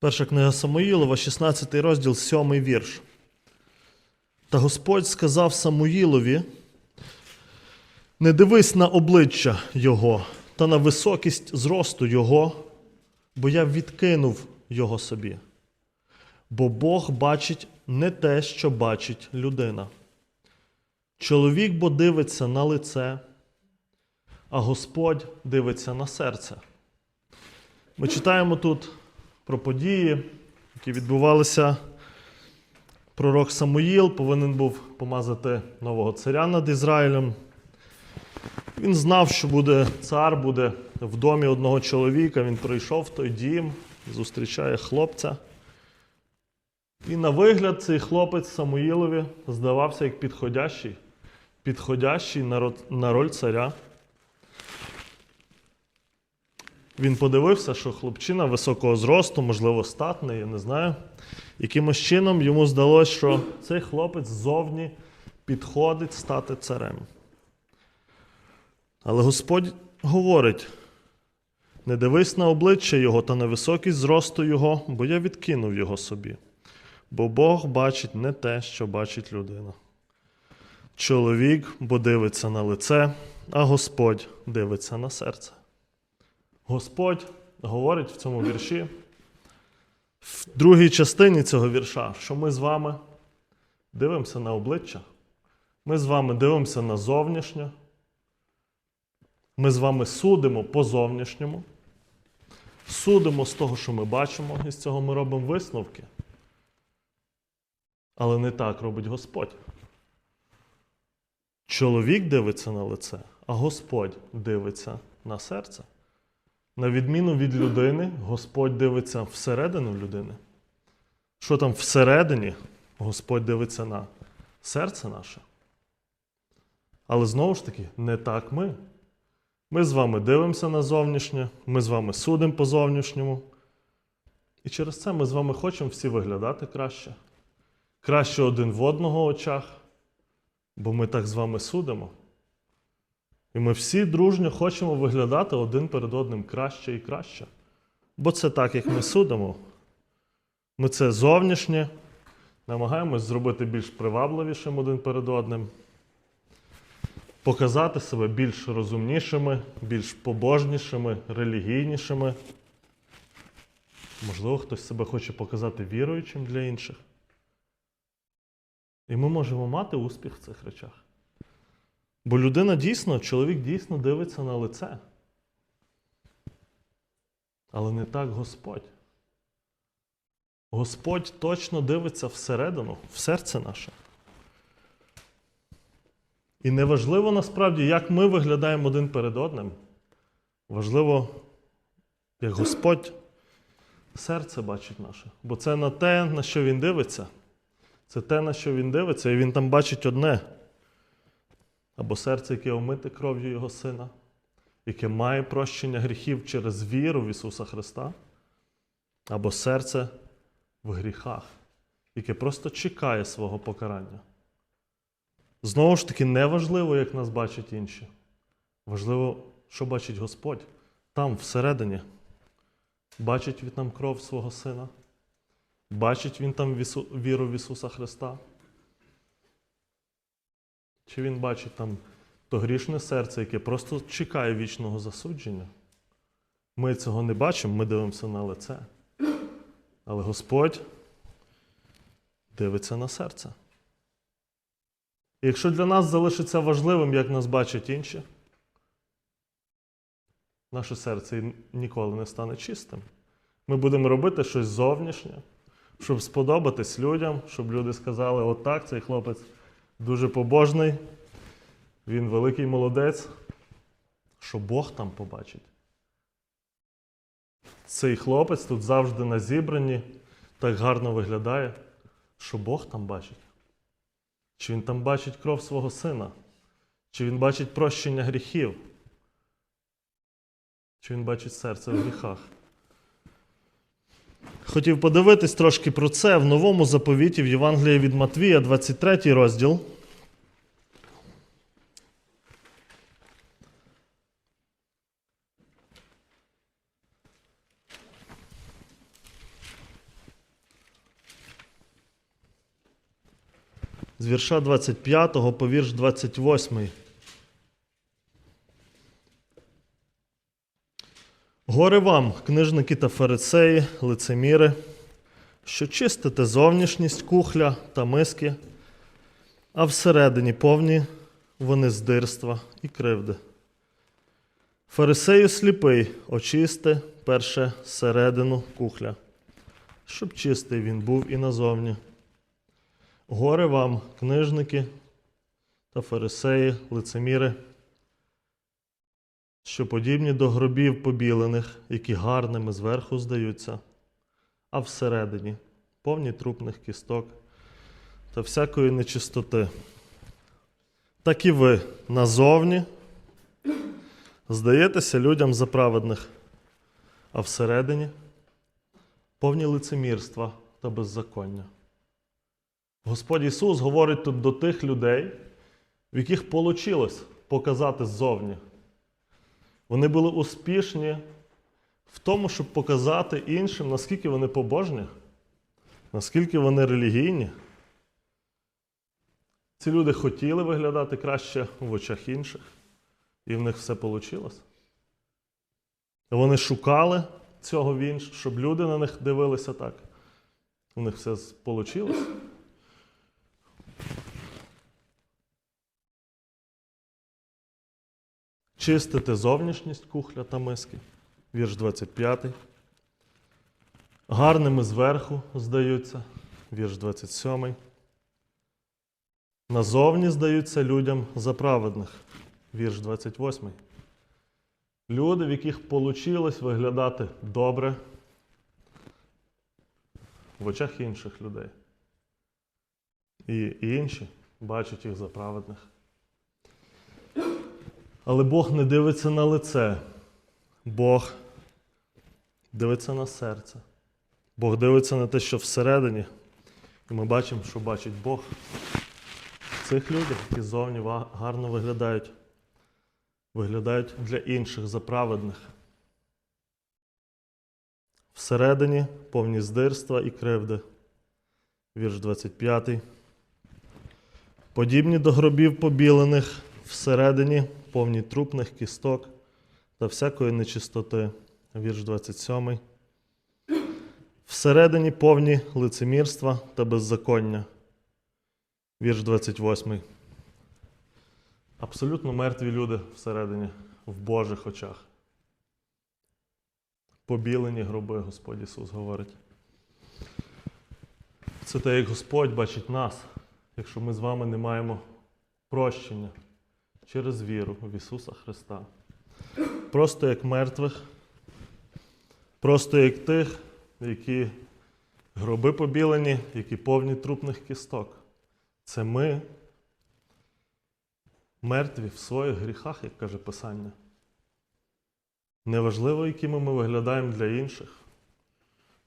Перша книга Самуїлова, 16 розділ, 7 вірш. Та Господь сказав Самуїлові: не дивись на обличчя Його та на високість зросту Його, бо я відкинув його собі. Бо Бог бачить не те, що бачить людина. Чоловік бо дивиться на лице, а Господь дивиться на серце. Ми читаємо тут про події, які відбувалися. Пророк Самуїл повинен був помазати нового царя над Ізраїлем. Він знав, що буде цар, буде в домі одного чоловіка. Він прийшов в той дім, зустрічає хлопця. І на вигляд цей хлопець Самуїлові здавався як підходящий, підходящий на роль царя. Він подивився, що хлопчина високого зросту, можливо, статний, я не знаю. Якимось чином йому здалося, що цей хлопець ззовні підходить стати царем. Але Господь говорить: не дивись на обличчя його та на високість зросту його, бо я відкинув його собі. Бо Бог бачить не те, що бачить людина. Чоловік бо дивиться на лице, а Господь дивиться на серце. Господь говорить в цьому вірші, в другій частині цього вірша, що ми з вами дивимося на обличчя, ми з вами дивимося на зовнішнє, ми з вами судимо по зовнішньому, судимо з того, що ми бачимо, і з цього ми робимо висновки. Але не так робить Господь. Чоловік дивиться на лице, а Господь дивиться на серце. На відміну від людини, Господь дивиться всередину людини. Що там всередині, Господь дивиться на серце наше. Але знову ж таки, не так ми. Ми з вами дивимося на зовнішнє, ми з вами судимо по зовнішньому. І через це ми з вами хочемо всі виглядати краще. Краще один в одного очах, бо ми так з вами судимо. І ми всі дружньо хочемо виглядати один перед одним краще і краще. Бо це так, як ми судимо. Ми це зовнішнє намагаємось зробити більш привабливішим один перед одним, показати себе більш розумнішими, більш побожнішими, релігійнішими. Можливо, хтось себе хоче показати віруючим для інших. І ми можемо мати успіх в цих речах. Бо людина дійсно, чоловік дійсно дивиться на лице. Але не так Господь. Господь точно дивиться всередину, в серце наше. І не важливо насправді, як ми виглядаємо один перед одним. Важливо, як Господь серце бачить наше. Бо це на те, на що він дивиться. Це те, на що він дивиться, і він там бачить одне або серце, яке омите кров'ю Його Сина, яке має прощення гріхів через віру в Ісуса Христа, або серце в гріхах, яке просто чекає свого покарання. Знову ж таки, не важливо, як нас бачать інші. Важливо, що бачить Господь там, всередині. Бачить він там кров свого Сина, бачить він там віру в Ісуса Христа. Чи він бачить там то грішне серце, яке просто чекає вічного засудження? Ми цього не бачимо, ми дивимося на лице. Але Господь дивиться на серце. І якщо для нас залишиться важливим, як нас бачать інші, наше серце ніколи не стане чистим. Ми будемо робити щось зовнішнє, щоб сподобатись людям, щоб люди сказали, отак, цей хлопець дуже побожний, він великий молодець, що Бог там побачить. Цей хлопець тут завжди на зібранні, так гарно виглядає, що Бог там бачить. Чи він там бачить кров свого сина? Чи він бачить прощення гріхів? Чи він бачить серце в гріхах? Хотів подивитись трошки про це в новому заповіті в Євангелії від Матвія, 23 розділ. З вірша 25 по вірш 28. Горе вам, книжники та фарисеї, лицеміри, що чистите зовнішність кухля та миски, а всередині повні вони здирства і кривди. Фарисею сліпий, очисти перше середину кухля, щоб чистий він був і назовні. Горе вам, книжники та фарисеї, лицеміри, що подібні до гробів побілених, які гарними зверху здаються, а всередині повні трупних кісток та всякої нечистоти. Так і ви назовні здаєтеся людям за праведних, а всередині повні лицемірства та беззаконня. Господь Ісус говорить тут до тих людей, в яких вийшло показати ззовні. Вони були успішні в тому, щоб показати іншим, наскільки вони побожні, наскільки вони релігійні. Ці люди хотіли виглядати краще в очах інших, і в них все вийшло. Вони шукали цього в інших, щоб люди на них дивилися так. У них все вийшло. Чистити зовнішність кухля та миски. Вірш 25. Гарними зверху здаються. Вірш 27. Назовні здаються людям за праведних. Вірш 28. Люди, в яких вийшло виглядати добре в очах інших людей. І інші бачать їх за праведних. Але Бог не дивиться на лице. Бог дивиться на серце. Бог дивиться на те, що всередині. І ми бачимо, що бачить Бог в цих людях, які зовні гарно виглядають, виглядають для інших за праведних. Всередині повні здирства і кривди. Вірш 25. Подібні до гробів побілених, всередині повні трупних кісток та всякої нечистоти. Вірш 27. Всередині повні лицемірства та беззаконня. Вірш 28. Абсолютно мертві люди всередині, в Божих очах. Побілені гроби, Господь Ісус говорить. Це те, як Господь бачить нас, якщо ми з вами не маємо прощення через віру в Ісуса Христа. Просто як мертвих, просто як тих, які гроби побілені, які повні трупних кісток. Це ми мертві в своїх гріхах, як каже Писання. Неважливо, якими ми виглядаємо для інших,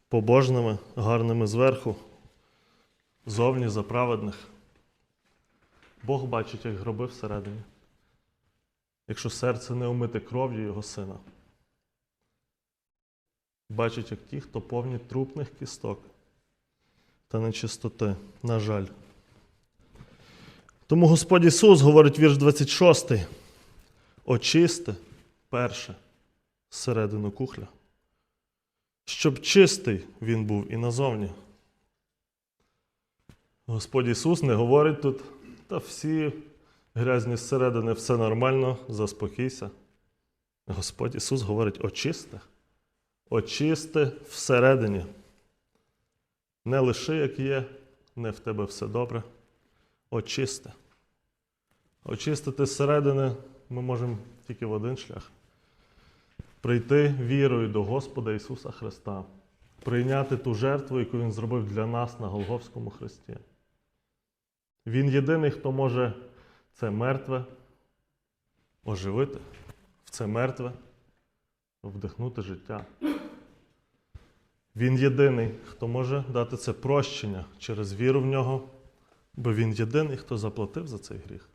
побожними, гарними зверху, зовні за праведних. Бог бачить, як гроби всередині, якщо серце не омите кров'ю Його сина. Бачить, як ті, хто повні трупних кісток та нечистоти, на жаль. Тому Господь Ісус говорить вірш 26. Очисти перше середину кухля, щоб чистий він був і назовні. Господь Ісус не говорить тут, та всі грязні зсередини, все нормально, заспокійся. Господь Ісус говорить, очисти. Очисти всередині. Не лиши, як є, не в тебе все добре. Очисти. Очистити зсередини ми можемо тільки в один шлях. Прийти вірою до Господа Ісуса Христа, прийняти ту жертву, яку Він зробив для нас на Голговському Христі. Він єдиний, хто може це мертве оживити, в це мертве вдихнути життя. Він єдиний, хто може дати це прощення через віру в нього, бо він єдиний, хто заплатив за цей гріх.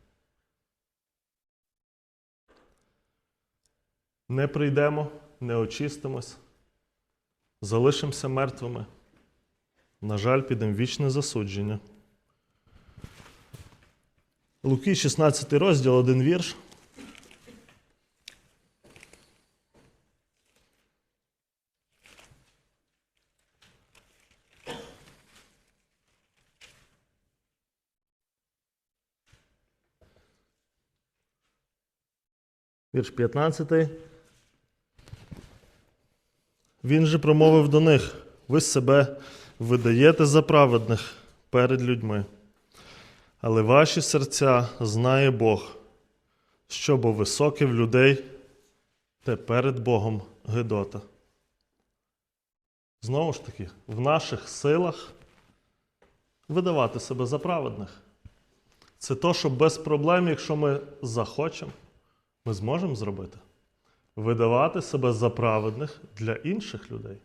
Не прийдемо, не очистимось, залишимося мертвими. На жаль, підемо вічне засудження. Луки, 16 розділ, один вірш. Вірш 15. Він же промовив до них: ви себе видаєте за праведних перед людьми, але ваші серця знає Бог, що бо високе в людей, те перед Богом Гедота. Знову ж таки, в наших силах видавати себе за праведних. Це то, що без проблем, якщо ми захочемо, ми зможемо зробити. Видавати себе за праведних для інших людей.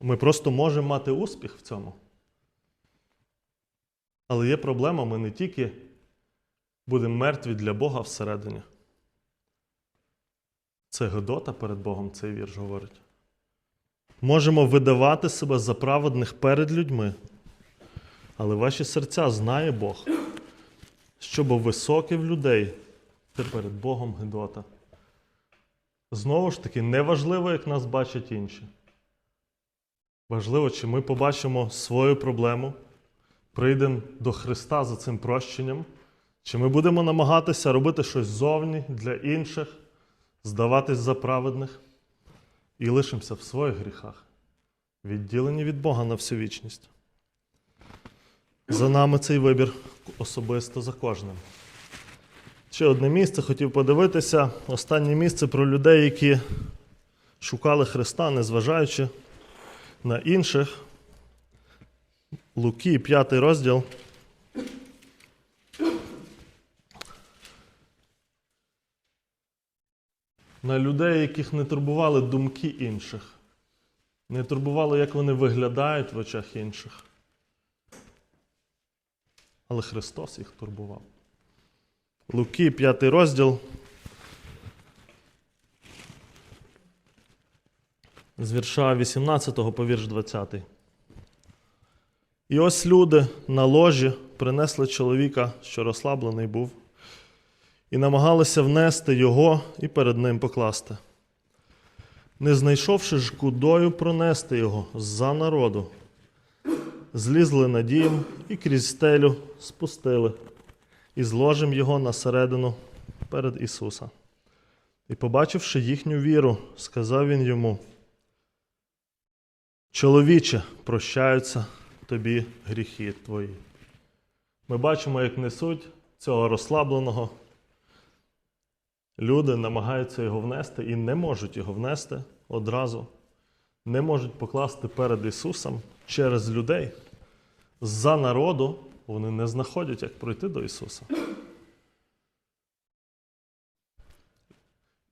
Ми просто можемо мати успіх в цьому. Але є проблема, ми не тільки будемо мертві для Бога всередині. Це Гедота перед Богом цей вірш говорить. Можемо видавати себе за праведних перед людьми, але ваші серця знає Бог, що бо в людей, те перед Богом Гедота. Знову ж таки, не важливо, як нас бачать інші. Важливо, чи ми побачимо свою проблему, прийдемо до Христа за цим прощенням, чи ми будемо намагатися робити щось зовні для інших, здаватись за праведних і лишимося в своїх гріхах, відділені від Бога на всю вічність. За нами цей вибір особисто за кожним. Ще одне місце хотів подивитися. Останнє місце про людей, які шукали Христа, незважаючи на інших. Луки, 5 розділ. На людей, яких не турбували думки інших, не турбувало, як вони виглядають в очах інших. Але Христос їх турбував. Луки, 5 розділ. З вірша 18 по вірш 20. І ось люди на ложі принесли чоловіка, що розслаблений був, і намагалися внести його і перед ним покласти. Не знайшовши ж кудою пронести його за народу, злізли на дім і крізь стелю спустили, і зложим його на середину перед Ісуса. І, побачивши їхню віру, сказав він йому: Чоловіче, прощаються тобі гріхи твої. Ми бачимо, як несуть цього розслабленого. Люди намагаються його внести і не можуть його внести одразу, не можуть покласти перед Ісусом через людей. За народу вони не знаходять, як пройти до Ісуса.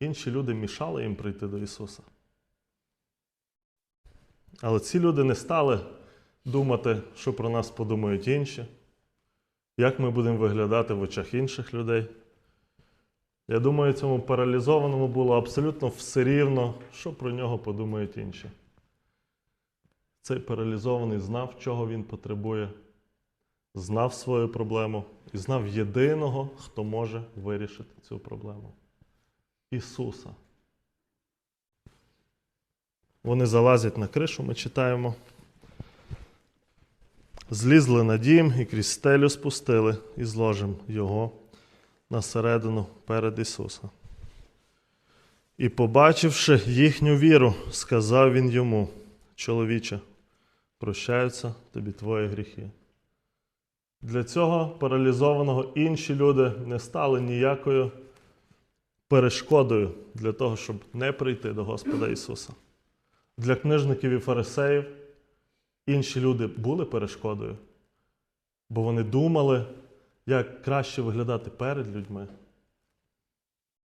Інші люди мішали їм прийти до Ісуса. Але ці люди не стали думати, що про нас подумають інші, як ми будемо виглядати в очах інших людей. Я думаю, цьому паралізованому було абсолютно все рівно, що про нього подумають інші. Цей паралізований знав, чого він потребує, знав свою проблему і знав єдиного, хто може вирішити цю проблему Ісуса. Вони залазять на кришу, ми читаємо. Злізли на дім і крізь стелю спустили і зложимо його на середину перед Ісуса. І, побачивши їхню віру, сказав він йому, чоловіче, прощаються тобі твої гріхи. Для цього паралізованого інші люди не стали ніякою перешкодою для того, щоб не прийти до Господа Ісуса. Для книжників і фарисеїв інші люди були перешкодою, бо вони думали, як краще виглядати перед людьми.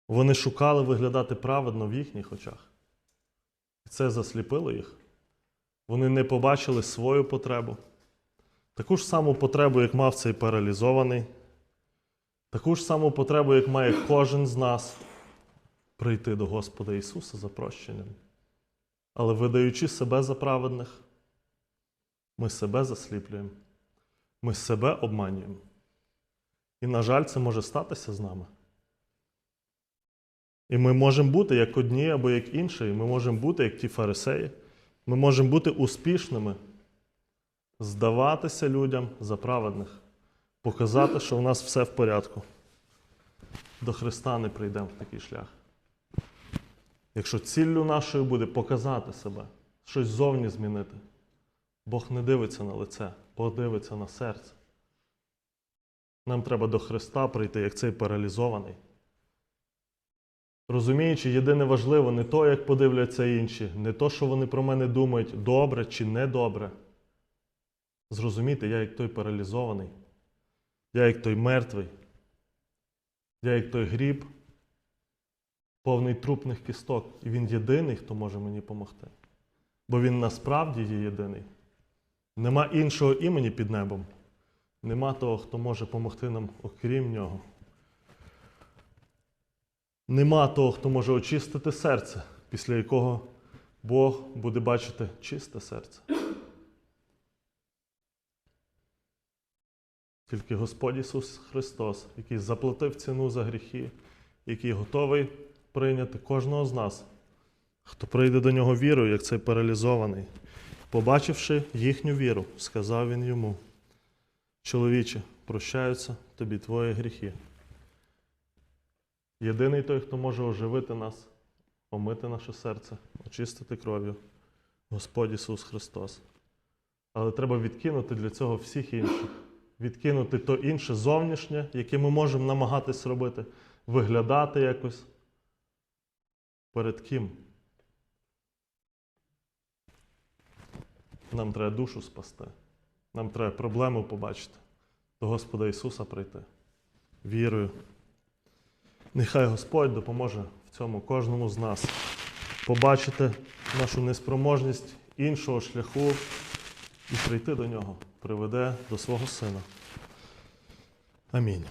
Вони шукали виглядати праведно в їхніх очах. І це засліпило їх. Вони не побачили свою потребу. Таку ж саму потребу, як мав цей паралізований, таку ж саму потребу, як має кожен з нас прийти до Господа Ісуса за прощенням. Але видаючи себе за праведних, ми себе засліплюємо. Ми себе обманюємо. І, на жаль, це може статися з нами. І ми можемо бути як одні або як інші, ми можемо бути як ті фарисеї. Ми можемо бути успішними, здаватися людям за праведних, показати, що в нас все в порядку. До Христа не прийдемо в такий шлях. Якщо ціллю нашою буде показати себе, щось зовні змінити, Бог не дивиться на лице, Бог дивиться на серце. Нам треба до Христа прийти, як цей паралізований. Розуміючи, єдине важливо не то, як подивляться інші, не то, що вони про мене думають, добре чи недобре. Зрозуміти, я як той паралізований, я як той мертвий, я як той гріб, повний трупних кісток. І він єдиний, хто може мені допомогти. Бо він насправді є єдиний. Нема іншого імені під небом. Нема того, хто може допомогти нам, окрім нього. Нема того, хто може очистити серце, після якого Бог буде бачити чисте серце. Тільки Господь Ісус Христос, який заплатив ціну за гріхи, який готовий прийняти кожного з нас, хто прийде до нього вірою, як цей паралізований. Побачивши їхню віру, сказав він йому: Чоловіче, прощаються тобі твої гріхи. Єдиний той, хто може оживити нас, омити наше серце, очистити кров'ю, Господь Ісус Христос. Але треба відкинути для цього всіх інших. Відкинути то інше зовнішнє, яке ми можемо намагатись робити, виглядати якось. Перед ким? Нам треба душу спасти. Нам треба проблему побачити. До Господа Ісуса прийти. Вірою. Нехай Господь допоможе в цьому кожному з нас побачити нашу неспроможність іншого шляху і прийти до нього, приведе до свого Сина. Амінь.